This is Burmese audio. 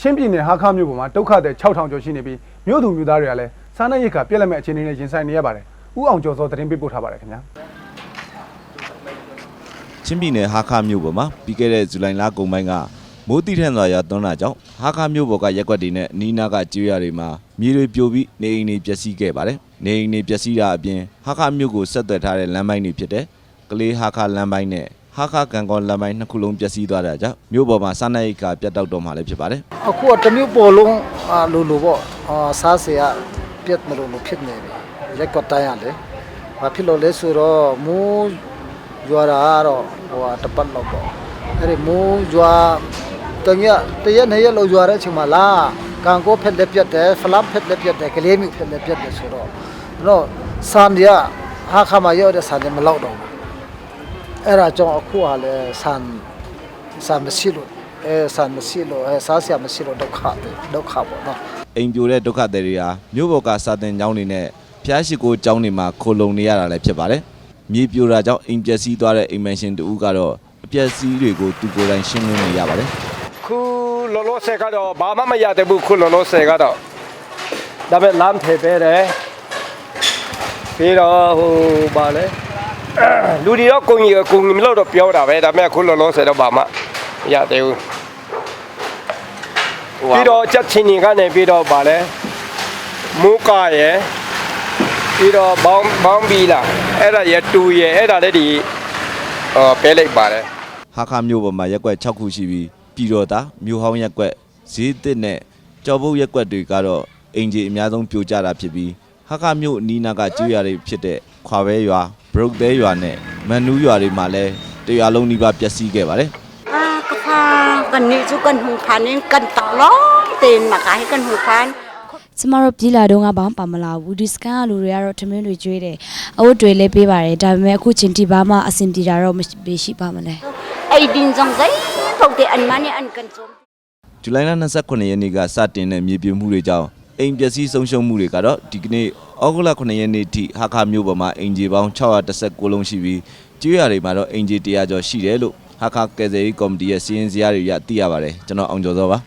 ချင်းပြည်နယ်ဟာခမြို့ပေါ်မှာဒုက္ခသည်6000ကျော်ရှိနေပြီးမြို့သူမြို့သားတွေကလည်းစားနပ်ရိက္ခာပြက်လက်မဲ့အခြေအနေနဲ့ရင်ဆိုင်နေရပါတယ်။ဦးအောင်ကျော်စောသတင်းပေးပို့ထားပါတယ်ခင်ဗျာ။ချင်းပြည်နယ်ဟာခမြို့ပေါ်မှာပြီးခဲ့တဲ့ဇူလိုင်လကုန်ပိုင်းကမိုးတိထန်စွာရွာသွန်းတာကြောင့်ဟာခမြို့ပေါ်ကရက်ကွက်တွေနဲ့အနီးအနားကကျွော်တွေမှာမြေတွေပြိုပြီးနေအိမ်တွေပျက်စီးခဲ့ပါတယ်။နေအိမ်တွေပျက်စီးတာအပြင်ဟာခမြို့ကိုဆက်သွယ်ထားတဲ့လမ်းပိုင်းတွေဖြစ်တဲ့ကလေးဟာခလမ်းပိုင်းနဲ့ ဟာခကန်ကောလမ်းပိုင်းနှစ်ခုလုံးပျက်စီးသွားတာကြောင့်မြို့ပေါ်မှာစားနပ်ရိက္ခာပြတ်တောက်တော့မှလည်းဖြစ်ပါတယ်အခုကတစ်မျိုးပေါ်လုံးအာလိုလိုပေါ့အာစားစရာပြတ်မလို့လို့ဖြစ်နေပြီရက်ကတိုင်းရလေဘာဖြစ်လို့လဲဆိုတော့မိုးရွာတာကတော့ဟိုဟာတပတ်လောက်ပေါ့အဲ့ဒီမိုးရွာတညတရက်နှစ်ရက်လောက်ရွာတဲ့အချိန်မှာလားကန်ကိုဖက်လက်ပြတ်တယ်ဖလပ်ဖက်လက်ပြတ်တယ်ကလေးမျိုးဖက်လက်ပြတ်တယ်ဆိုတော့တော့စံရဟာခါမရောက်တဲ့စံတယ်မလောက်တော့ဘူး အဲ့ဒါကြောင့်အခုကလည်းစံစံမရှိလို့အဲစံမရှိလို့အဲစားစရာမရှိလို့ဒုက္ခပဲဒုက္ခပေါ့နော်။အိမ်ပြိုတဲ့ဒုက္ခသည်တွေဟာမြို့ပေါ်ကစာတင်ကျောင်းတွေနဲ့ဖျားရှိကိုကျောင်းတွေမှာခိုလုံနေရတာလည်းဖြစ်ပါတယ်။မြေပြိုတာကြောင့်အိမ်ပျက်စီးသွားတဲ့အိမ်မန်ရှင်တူကတော့အပျက်စီးတွေကိုသူကိုယ်တိုင်ရှင်းလင်းနေရပါတယ်။ခုလောလောဆယ်ကတော့ဘာမှမရတဲ့ဘူးခုလောလောဆယ်ကတော့ဒါပေမဲ့လမ်းထေပေးတယ်ပြီးတော့ဟိုဘာလဲ လူတွေတော့ကိုကြီးကိုကြီးမလို့တော့ပြောတာပဲဒါပေမဲ့ခုလောလောဆယ်တော့ဘာမှမရသေးဘူးပြီးတော့ချက်ချင်းကြီးကနေပြီးတော့ဘာလဲမူကရယ်ပြီးတော့ဘောင်းဘောင်းဘီလာအဲ့ဒါရတူရယ်အဲ့ဒါလည်းဒီဟောပဲလိုက်ပါတယ်ဟာခမြို့ပေါ်မှာရက်ကွက်6ခုရှိပြီးပြည်တော်သားမြို့ဟောင်းရက်ကွက်ဈေးတစ်နဲ့ကြော်ဘုတ်ရက်ကွက်တွေကတော့အင်ဂျီအများဆုံးပြိုကျတာဖြစ်ပြီးဟာခမြို့အနီးနားကကျွော်တွေဖြစ်တဲ့ခွာဘဲရွာ ဘရုတ်သေးရွာနဲ့မန်နူးရွာတွေမှာလည်းတရွာလုံးနီးပါးပျက်စီးခဲ့ပါတယ် Ah, kapag ganito kan hungkanin kan talong tin makai kan hungkan ကျမတို့ပြည်လာတော့ကဘာမှပါမလာဘူးဒီစကန်ကလူတွေကတော့ထမင်းတွေကျွေးတယ်အဝတ်တွေလည်းပေးပါတယ်ဒါပေမဲ့အခုချိန်ထိဘာမှအဆင်ပြေတာတော့မရှိရှိပါမလဲ ay din jong zai thau te an mani an kan som ဇူလိုင်လ29ရက်နေ့ကစတင်တဲ့မြေပြိုမှုတွေကြောင့် အိမ်ပျက်စီးဆုံးရှုံးမှုတွေကတော့ဒီကနေ့ဩဂုတ်လ9ရက်နေ့ထိဟာခမြို့ပေါ်မှာအင်ဂျီပေါင်း619လုံးရှိပြီးကျွေးရတွေမှာတော့အင်ဂျီ100ကျော်ရှိတယ်လို့ဟာခကယ်ဆယ်ရေးကော်မတီရဲ့စီရင်စရာတွေရသိရပါတယ်ကျွန်တော်အောင်ကျော်စောပါ